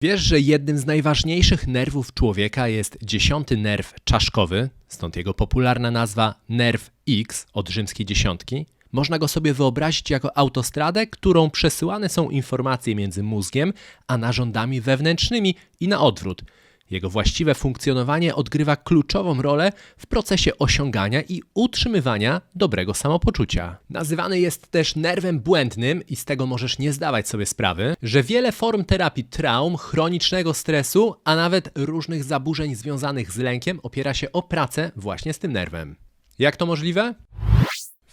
Wiesz, że jednym z najważniejszych nerwów człowieka jest dziesiąty nerw czaszkowy, stąd jego popularna nazwa nerw X od rzymskiej dziesiątki. Można go sobie wyobrazić jako autostradę, którą przesyłane są informacje między mózgiem a narządami wewnętrznymi i na odwrót. Jego właściwe funkcjonowanie odgrywa kluczową rolę w procesie osiągania i utrzymywania dobrego samopoczucia. Nazywany jest też nerwem błędnym i z tego możesz nie zdawać sobie sprawy, że wiele form terapii traum, chronicznego stresu, a nawet różnych zaburzeń związanych z lękiem opiera się o pracę właśnie z tym nerwem. Jak to możliwe?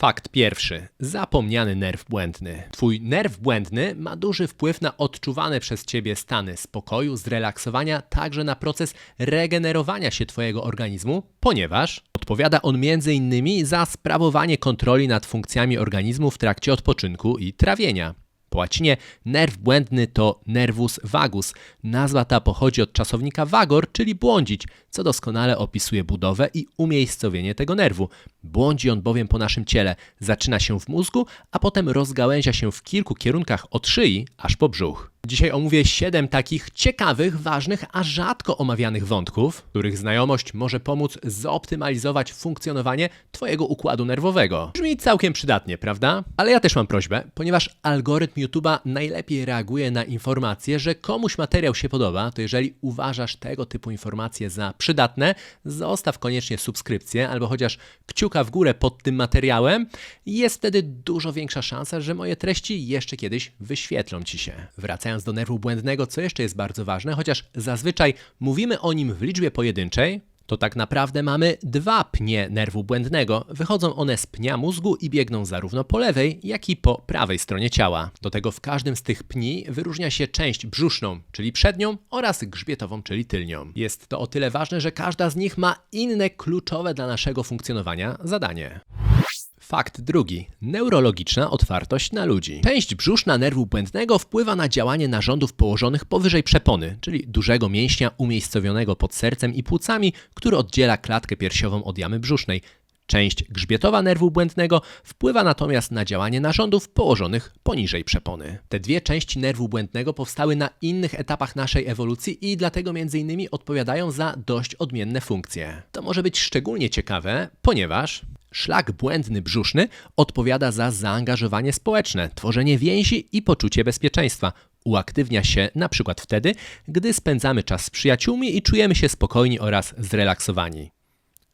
Fakt pierwszy. Zapomniany nerw błędny. Twój nerw błędny ma duży wpływ na odczuwane przez ciebie stany spokoju, zrelaksowania, także na proces regenerowania się twojego organizmu, ponieważ odpowiada on m.in. za sprawowanie kontroli nad funkcjami organizmu w trakcie odpoczynku i trawienia. Po łacinie nerw błędny to nervus vagus. Nazwa ta pochodzi od czasownika vagor, czyli błądzić, co doskonale opisuje budowę i umiejscowienie tego nerwu. Błądzi on bowiem po naszym ciele. Zaczyna się w mózgu, a potem rozgałęzia się w kilku kierunkach od szyi aż po brzuch. Dzisiaj omówię 7 takich ciekawych, ważnych, a rzadko omawianych wątków, których znajomość może pomóc zoptymalizować funkcjonowanie Twojego układu nerwowego. Brzmi całkiem przydatnie, prawda? Ale ja też mam prośbę, ponieważ algorytm YouTube'a najlepiej reaguje na informacje, że komuś materiał się podoba, to jeżeli uważasz tego typu informacje za przydatne, zostaw koniecznie subskrypcję albo chociaż kciuka w górę pod tym materiałem. Jest wtedy dużo większa szansa, że moje treści jeszcze kiedyś wyświetlą Ci się. Wracając do nerwu błędnego, co jeszcze jest bardzo ważne, chociaż zazwyczaj mówimy o nim w liczbie pojedynczej, to tak naprawdę mamy dwa pnie nerwu błędnego. Wychodzą one z pnia mózgu i biegną zarówno po lewej, jak i po prawej stronie ciała. Do tego w każdym z tych pni wyróżnia się część brzuszną, czyli przednią, oraz grzbietową, czyli tylnią. Jest to o tyle ważne, że każda z nich ma inne kluczowe dla naszego funkcjonowania zadanie. Fakt drugi. Neurologiczna otwartość na ludzi. Część brzuszna nerwu błędnego wpływa na działanie narządów położonych powyżej przepony, czyli dużego mięśnia umiejscowionego pod sercem i płucami, który oddziela klatkę piersiową od jamy brzusznej. Część grzbietowa nerwu błędnego wpływa natomiast na działanie narządów położonych poniżej przepony. Te dwie części nerwu błędnego powstały na innych etapach naszej ewolucji i dlatego m.in. odpowiadają za dość odmienne funkcje. To może być szczególnie ciekawe, ponieważ Szlak błędny brzuszny odpowiada za zaangażowanie społeczne, tworzenie więzi i poczucie bezpieczeństwa. Uaktywnia się na przykład wtedy, gdy spędzamy czas z przyjaciółmi i czujemy się spokojni oraz zrelaksowani.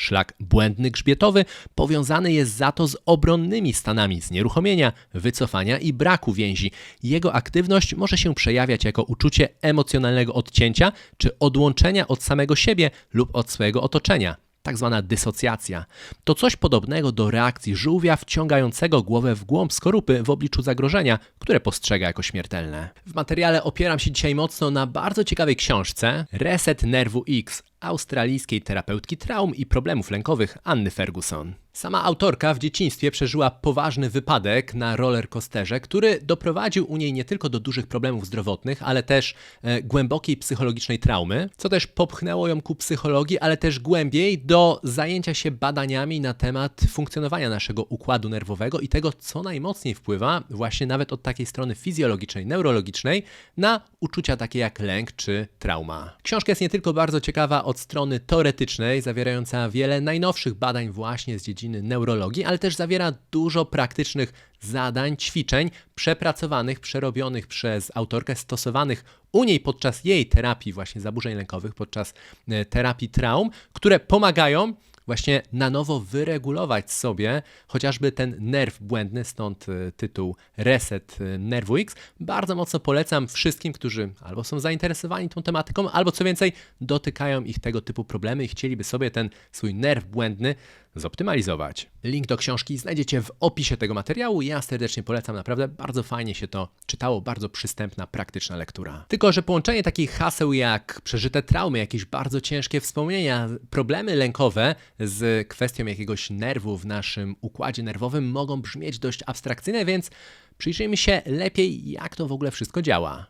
Szlak błędny grzbietowy powiązany jest za to z obronnymi stanami znieruchomienia, wycofania i braku więzi. Jego aktywność może się przejawiać jako uczucie emocjonalnego odcięcia czy odłączenia od samego siebie lub od swojego otoczenia tak zwana dysocjacja. To coś podobnego do reakcji żółwia wciągającego głowę w głąb skorupy w obliczu zagrożenia, które postrzega jako śmiertelne. W materiale opieram się dzisiaj mocno na bardzo ciekawej książce Reset Nerwu X australijskiej terapeutki traum i problemów lękowych Anny Ferguson. Sama autorka w dzieciństwie przeżyła poważny wypadek na rollercoasterze, który doprowadził u niej nie tylko do dużych problemów zdrowotnych, ale też e, głębokiej psychologicznej traumy, co też popchnęło ją ku psychologii, ale też głębiej do zajęcia się badaniami na temat funkcjonowania naszego układu nerwowego i tego, co najmocniej wpływa właśnie nawet od takiej strony fizjologicznej, neurologicznej na uczucia takie jak lęk czy trauma. Książka jest nie tylko bardzo ciekawa od strony teoretycznej, zawierająca wiele najnowszych badań właśnie z dziedziny neurologii, ale też zawiera dużo praktycznych zadań, ćwiczeń przepracowanych, przerobionych przez autorkę, stosowanych u niej podczas jej terapii właśnie zaburzeń lękowych, podczas e, terapii traum, które pomagają właśnie na nowo wyregulować sobie chociażby ten nerw błędny, stąd e, tytuł Reset e, Nerwu X. Bardzo mocno polecam wszystkim, którzy albo są zainteresowani tą tematyką, albo co więcej, dotykają ich tego typu problemy i chcieliby sobie ten swój nerw błędny zoptymalizować. Link do książki znajdziecie w opisie tego materiału. Ja serdecznie polecam, naprawdę bardzo fajnie się to czytało, bardzo przystępna, praktyczna lektura. Tylko, że połączenie takich haseł jak przeżyte traumy, jakieś bardzo ciężkie wspomnienia, problemy lękowe z kwestią jakiegoś nerwu w naszym układzie nerwowym mogą brzmieć dość abstrakcyjne, więc przyjrzyjmy się lepiej, jak to w ogóle wszystko działa.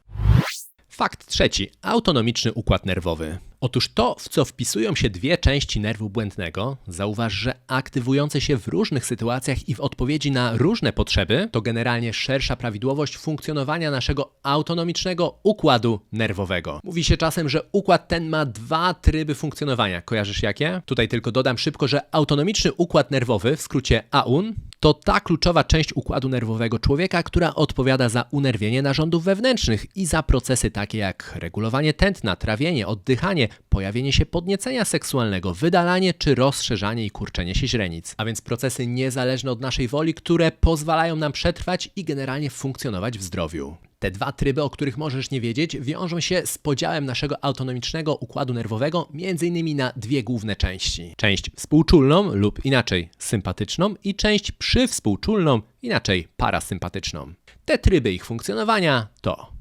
Fakt trzeci. Autonomiczny układ nerwowy. Otóż to, w co wpisują się dwie części nerwu błędnego, zauważ, że aktywujące się w różnych sytuacjach i w odpowiedzi na różne potrzeby, to generalnie szersza prawidłowość funkcjonowania naszego autonomicznego układu nerwowego. Mówi się czasem, że układ ten ma dwa tryby funkcjonowania. Kojarzysz jakie? Tutaj tylko dodam szybko, że autonomiczny układ nerwowy, w skrócie AUN, to ta kluczowa część układu nerwowego człowieka, która odpowiada za unerwienie narządów wewnętrznych i za procesy takie jak regulowanie tętna, trawienie, oddychanie, pojawienie się podniecenia seksualnego, wydalanie czy rozszerzanie i kurczenie się źrenic. A więc procesy niezależne od naszej woli, które pozwalają nam przetrwać i generalnie funkcjonować w zdrowiu. Te dwa tryby, o których możesz nie wiedzieć, wiążą się z podziałem naszego autonomicznego układu nerwowego innymi na dwie główne części. Część współczulną lub inaczej sympatyczną i część przywspółczulną, inaczej parasympatyczną. Te tryby ich funkcjonowania to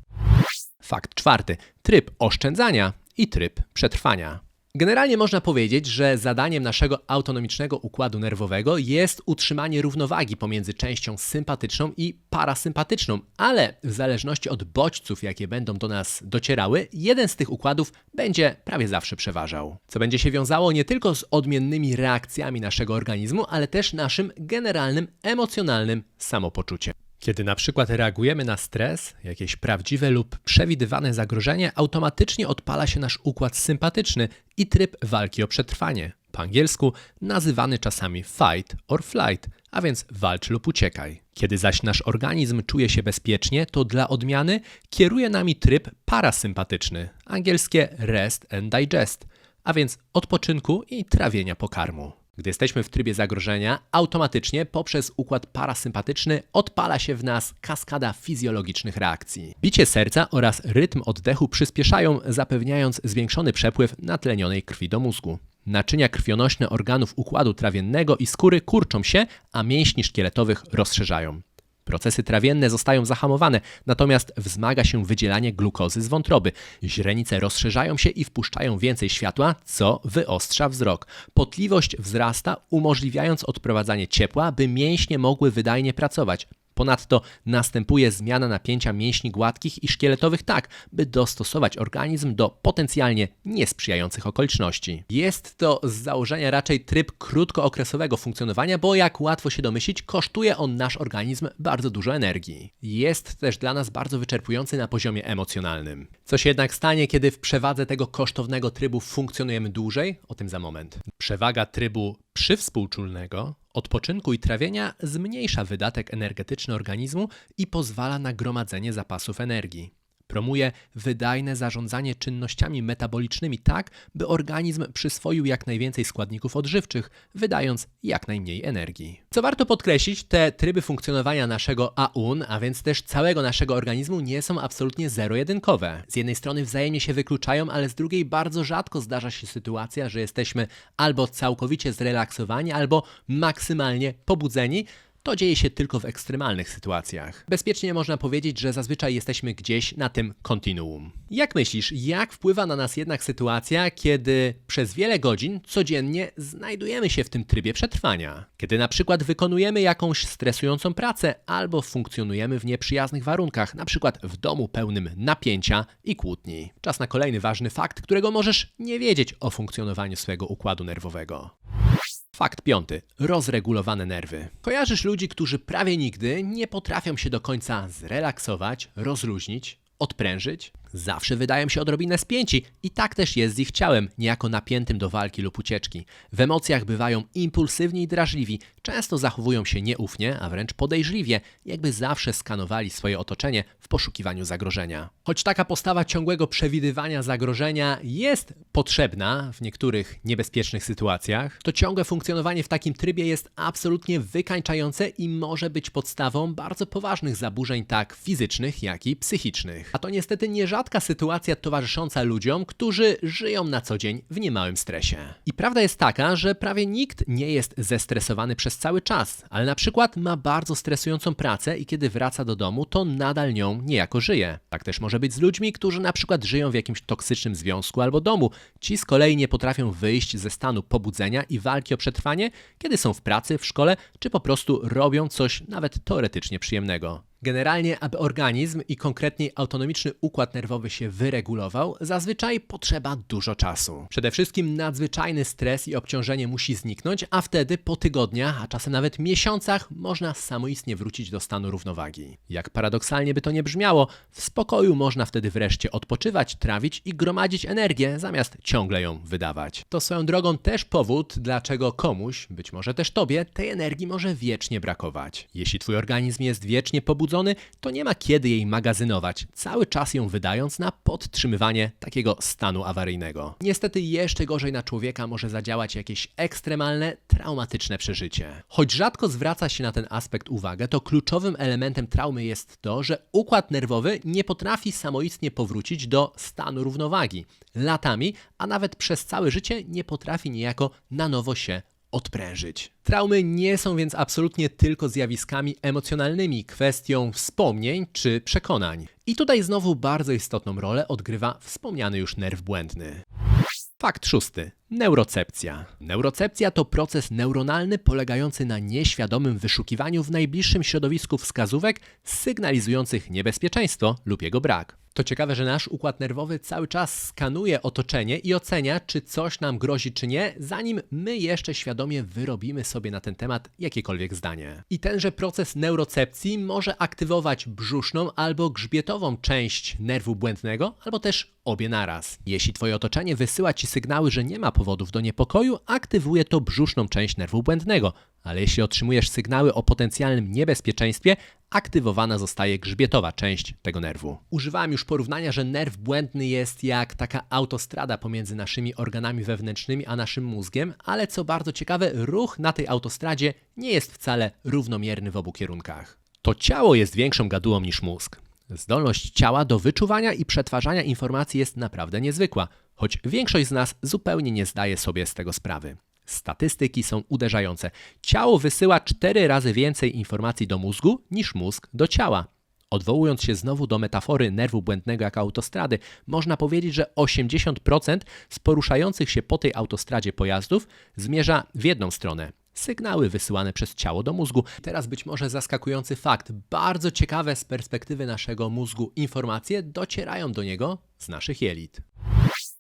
Fakt czwarty. Tryb oszczędzania i tryb przetrwania. Generalnie można powiedzieć, że zadaniem naszego autonomicznego układu nerwowego jest utrzymanie równowagi pomiędzy częścią sympatyczną i parasympatyczną, ale w zależności od bodźców, jakie będą do nas docierały, jeden z tych układów będzie prawie zawsze przeważał. Co będzie się wiązało nie tylko z odmiennymi reakcjami naszego organizmu, ale też naszym generalnym emocjonalnym samopoczuciem. Kiedy na przykład reagujemy na stres, jakieś prawdziwe lub przewidywane zagrożenie, automatycznie odpala się nasz układ sympatyczny i tryb walki o przetrwanie. Po angielsku nazywany czasami fight or flight, a więc walcz lub uciekaj. Kiedy zaś nasz organizm czuje się bezpiecznie, to dla odmiany kieruje nami tryb parasympatyczny, angielskie rest and digest, a więc odpoczynku i trawienia pokarmu. Gdy jesteśmy w trybie zagrożenia, automatycznie poprzez układ parasympatyczny odpala się w nas kaskada fizjologicznych reakcji. Bicie serca oraz rytm oddechu przyspieszają, zapewniając zwiększony przepływ natlenionej krwi do mózgu. Naczynia krwionośne organów układu trawiennego i skóry kurczą się, a mięśni szkieletowych rozszerzają. Procesy trawienne zostają zahamowane, natomiast wzmaga się wydzielanie glukozy z wątroby. Źrenice rozszerzają się i wpuszczają więcej światła, co wyostrza wzrok. Potliwość wzrasta, umożliwiając odprowadzanie ciepła, by mięśnie mogły wydajnie pracować. Ponadto następuje zmiana napięcia mięśni gładkich i szkieletowych tak, by dostosować organizm do potencjalnie niesprzyjających okoliczności. Jest to z założenia raczej tryb krótkookresowego funkcjonowania, bo jak łatwo się domyślić, kosztuje on nasz organizm bardzo dużo energii. Jest też dla nas bardzo wyczerpujący na poziomie emocjonalnym. Co się jednak stanie, kiedy w przewadze tego kosztownego trybu funkcjonujemy dłużej? O tym za moment. Przewaga trybu przywspółczulnego odpoczynku i trawienia zmniejsza wydatek energetyczny organizmu i pozwala na gromadzenie zapasów energii. Promuje wydajne zarządzanie czynnościami metabolicznymi tak, by organizm przyswoił jak najwięcej składników odżywczych, wydając jak najmniej energii. Co warto podkreślić, te tryby funkcjonowania naszego AUN, a więc też całego naszego organizmu, nie są absolutnie zero-jedynkowe. Z jednej strony wzajemnie się wykluczają, ale z drugiej bardzo rzadko zdarza się sytuacja, że jesteśmy albo całkowicie zrelaksowani, albo maksymalnie pobudzeni, to dzieje się tylko w ekstremalnych sytuacjach. Bezpiecznie można powiedzieć, że zazwyczaj jesteśmy gdzieś na tym kontinuum. Jak myślisz, jak wpływa na nas jednak sytuacja, kiedy przez wiele godzin codziennie znajdujemy się w tym trybie przetrwania? Kiedy na przykład wykonujemy jakąś stresującą pracę albo funkcjonujemy w nieprzyjaznych warunkach, na przykład w domu pełnym napięcia i kłótni. Czas na kolejny ważny fakt, którego możesz nie wiedzieć o funkcjonowaniu swojego układu nerwowego. Fakt piąty. Rozregulowane nerwy. Kojarzysz ludzi, którzy prawie nigdy nie potrafią się do końca zrelaksować, rozluźnić, odprężyć? Zawsze wydają się odrobinę spięci i tak też jest z ich ciałem, niejako napiętym do walki lub ucieczki. W emocjach bywają impulsywni i drażliwi, często zachowują się nieufnie, a wręcz podejrzliwie, jakby zawsze skanowali swoje otoczenie w poszukiwaniu zagrożenia. Choć taka postawa ciągłego przewidywania zagrożenia jest potrzebna w niektórych niebezpiecznych sytuacjach, to ciągłe funkcjonowanie w takim trybie jest absolutnie wykańczające i może być podstawą bardzo poważnych zaburzeń tak fizycznych, jak i psychicznych. A to niestety nie rzadka sytuacja towarzysząca ludziom, którzy żyją na co dzień w niemałym stresie. I prawda jest taka, że prawie nikt nie jest zestresowany przez cały czas, ale na przykład ma bardzo stresującą pracę i kiedy wraca do domu, to nadal nią niejako żyje. Tak też może być z ludźmi, którzy na przykład żyją w jakimś toksycznym związku albo domu. Ci z kolei nie potrafią wyjść ze stanu pobudzenia i walki o przetrwanie, kiedy są w pracy, w szkole, czy po prostu robią coś nawet teoretycznie przyjemnego. Generalnie, aby organizm i konkretnie autonomiczny układ nerwowy się wyregulował, zazwyczaj potrzeba dużo czasu. Przede wszystkim nadzwyczajny stres i obciążenie musi zniknąć, a wtedy po tygodniach, a czasem nawet miesiącach można samoistnie wrócić do stanu równowagi. Jak paradoksalnie by to nie brzmiało, w spokoju można wtedy wreszcie odpoczywać, trawić i gromadzić energię, zamiast ciągle ją wydawać. To swoją drogą też powód, dlaczego komuś, być może też tobie, tej energii może wiecznie brakować. Jeśli twój organizm jest wiecznie to nie ma kiedy jej magazynować, cały czas ją wydając na podtrzymywanie takiego stanu awaryjnego. Niestety jeszcze gorzej na człowieka może zadziałać jakieś ekstremalne, traumatyczne przeżycie. Choć rzadko zwraca się na ten aspekt uwagę, to kluczowym elementem traumy jest to, że układ nerwowy nie potrafi samoistnie powrócić do stanu równowagi. Latami, a nawet przez całe życie nie potrafi niejako na nowo się odprężyć. Traumy nie są więc absolutnie tylko zjawiskami emocjonalnymi, kwestią wspomnień czy przekonań. I tutaj znowu bardzo istotną rolę odgrywa wspomniany już nerw błędny. Fakt szósty. Neurocepcja. Neurocepcja to proces neuronalny polegający na nieświadomym wyszukiwaniu w najbliższym środowisku wskazówek sygnalizujących niebezpieczeństwo lub jego brak. To ciekawe, że nasz układ nerwowy cały czas skanuje otoczenie i ocenia, czy coś nam grozi, czy nie, zanim my jeszcze świadomie wyrobimy sobie na ten temat jakiekolwiek zdanie. I tenże proces neurocepcji może aktywować brzuszną albo grzbietową część nerwu błędnego, albo też obie naraz. Jeśli twoje otoczenie wysyła ci sygnały, że nie ma powodów do niepokoju, aktywuje to brzuszną część nerwu błędnego, ale jeśli otrzymujesz sygnały o potencjalnym niebezpieczeństwie, aktywowana zostaje grzbietowa część tego nerwu. Używałem już porównania, że nerw błędny jest jak taka autostrada pomiędzy naszymi organami wewnętrznymi a naszym mózgiem, ale co bardzo ciekawe, ruch na tej autostradzie nie jest wcale równomierny w obu kierunkach. To ciało jest większą gadułą niż mózg. Zdolność ciała do wyczuwania i przetwarzania informacji jest naprawdę niezwykła, choć większość z nas zupełnie nie zdaje sobie z tego sprawy. Statystyki są uderzające. Ciało wysyła cztery razy więcej informacji do mózgu niż mózg do ciała. Odwołując się znowu do metafory nerwu błędnego jako autostrady, można powiedzieć, że 80% z poruszających się po tej autostradzie pojazdów zmierza w jedną stronę. Sygnały wysyłane przez ciało do mózgu. Teraz być może zaskakujący fakt. Bardzo ciekawe z perspektywy naszego mózgu informacje docierają do niego z naszych jelit.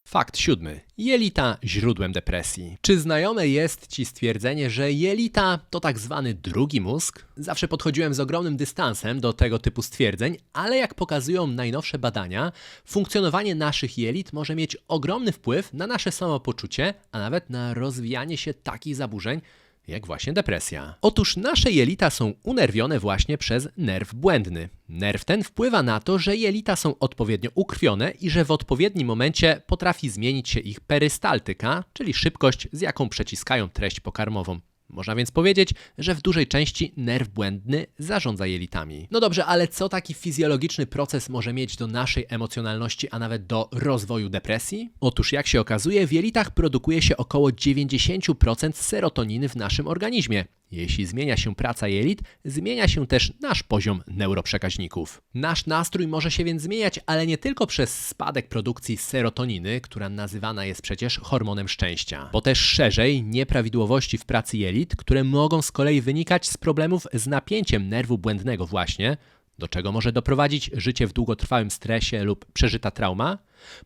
Fakt siódmy. Jelita źródłem depresji. Czy znajome jest Ci stwierdzenie, że jelita to tak zwany drugi mózg? Zawsze podchodziłem z ogromnym dystansem do tego typu stwierdzeń, ale jak pokazują najnowsze badania, funkcjonowanie naszych jelit może mieć ogromny wpływ na nasze samopoczucie, a nawet na rozwijanie się takich zaburzeń, jak właśnie depresja. Otóż nasze jelita są unerwione właśnie przez nerw błędny. Nerw ten wpływa na to, że jelita są odpowiednio ukrwione i że w odpowiednim momencie potrafi zmienić się ich perystaltyka, czyli szybkość, z jaką przeciskają treść pokarmową. Można więc powiedzieć, że w dużej części nerw błędny zarządza jelitami. No dobrze, ale co taki fizjologiczny proces może mieć do naszej emocjonalności, a nawet do rozwoju depresji? Otóż jak się okazuje, w jelitach produkuje się około 90% serotoniny w naszym organizmie. Jeśli zmienia się praca jelit, zmienia się też nasz poziom neuroprzekaźników. Nasz nastrój może się więc zmieniać, ale nie tylko przez spadek produkcji serotoniny, która nazywana jest przecież hormonem szczęścia, bo też szerzej nieprawidłowości w pracy jelit, które mogą z kolei wynikać z problemów z napięciem nerwu błędnego właśnie, do czego może doprowadzić życie w długotrwałym stresie lub przeżyta trauma,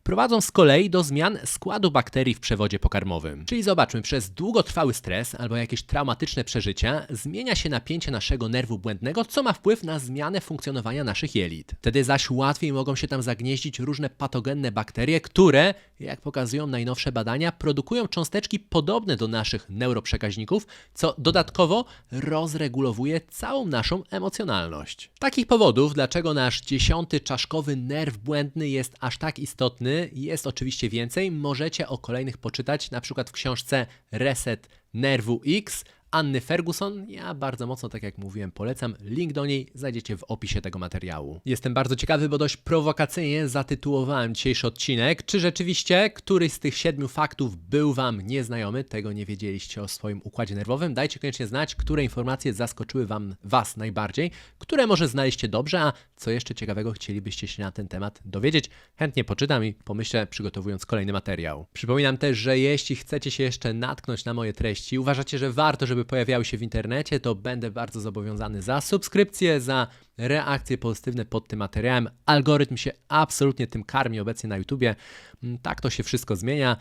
prowadzą z kolei do zmian składu bakterii w przewodzie pokarmowym. Czyli zobaczmy, przez długotrwały stres albo jakieś traumatyczne przeżycia zmienia się napięcie naszego nerwu błędnego, co ma wpływ na zmianę funkcjonowania naszych jelit. Wtedy zaś łatwiej mogą się tam zagnieździć różne patogenne bakterie, które, jak pokazują najnowsze badania, produkują cząsteczki podobne do naszych neuroprzekaźników, co dodatkowo rozregulowuje całą naszą emocjonalność. Takich powodów, dlaczego nasz dziesiąty czaszkowy nerw błędny jest aż tak istotny, istotny. Jest oczywiście więcej. Możecie o kolejnych poczytać, na przykład w książce Reset Nerwu X Anny Ferguson. Ja bardzo mocno, tak jak mówiłem, polecam. Link do niej znajdziecie w opisie tego materiału. Jestem bardzo ciekawy, bo dość prowokacyjnie zatytułowałem dzisiejszy odcinek. Czy rzeczywiście któryś z tych siedmiu faktów był Wam nieznajomy? Tego nie wiedzieliście o swoim układzie nerwowym? Dajcie koniecznie znać, które informacje zaskoczyły Wam Was najbardziej, które może znaliście dobrze, a co jeszcze ciekawego chcielibyście się na ten temat dowiedzieć. Chętnie poczytam i pomyślę, przygotowując kolejny materiał. Przypominam też, że jeśli chcecie się jeszcze natknąć na moje treści, uważacie, że warto, żeby pojawiały się w internecie, to będę bardzo zobowiązany za subskrypcję, za reakcje pozytywne pod tym materiałem. Algorytm się absolutnie tym karmi obecnie na YouTubie. Mm, Tak to się wszystko zmienia.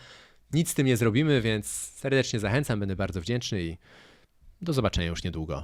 Nic z tym nie zrobimy, więc serdecznie zachęcam, będę bardzo wdzięczny i do zobaczenia już niedługo.